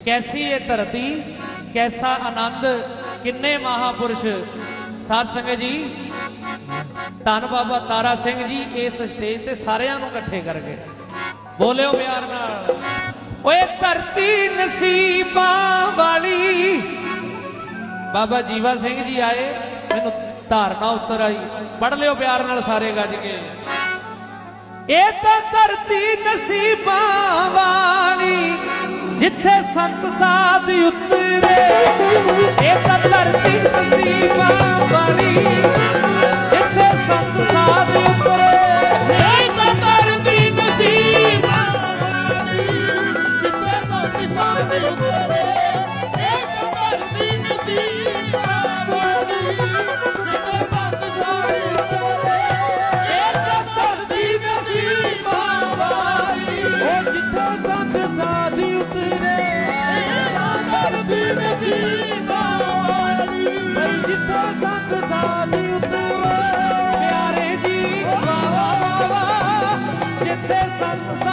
ਕੈਸੀ ਇਹ ਧਰਤੀ? ਕੈਸਾ ਆਨੰਦ? ਕਿੰਨੇ ਮਹਾਪੁਰਸ਼? ਸਾਧ ਸੰਗਤ ਜੀ, ਧੰਨ ਬਾਬਾ ਤਾਰਾ ਸਿੰਘ ਜੀ, ਇਸ ਸਟੇਜ ਤੇ ਸਾਰਿਆਂ ਨੂੰ ਇਕੱਠੇ ਕਰਕੇ। ਬੋਲਿਓ ਪਿਆਰ ਨਾਲ। ਓਏ ਧਰਤੀ ਨਸੀਬਾਂ ਵਾਲੀ। ਬਾਬਾ ਜੀਵਾ ਸਿੰਘ ਜੀ ਆਏ, ਮੈਨੂੰ ਧਾਰਨਾ ਉੱਤਰ ਆਈ। ਪੜ ਲਿਓ ਪਿਆਰ ਨਾਲ ਸਾਰੇ ਗੱਜ ਕੇ। ਇਹ ਤਾਂ ਧਰਤੀ ਨਸੀਬਾਂ ਜਿੱਥੇ ਸੰਤ ਸਾਧ ਉਤਰੇ ਇਹ ਤਾਂ ਧਰਤੀ ਨਸੀਬਾਂ ਵਾਲੀ। ਜਿੱਥੇ ਸੰਤ ਸਾਧ ਉਤਰੇ ਇਹ ਤਾਂ ਧਰਤੀ ਨਸੀਬਾਂ ਵਾਲੀ। ਜਿੱਥੇ ਸੰਤ ਸਾਧ ਉਤਰੇ ਜਿੱਥੇ ਸੰਤ ਸਾਧੀ ਉਤਰੇ। ਤੇਰਾ ਧਰਤੀ ਮਦੀਨਾ ਬਈ ਜਿੱਥੇ ਸੰਤ ਸਾਧੀ ਉਤਰੇ। ਪਿਆਰੇ ਜੀ ਵਾਹ ਵਾਹ ਵਾਹ। ਜਿੱਥੇ ਸੰਤ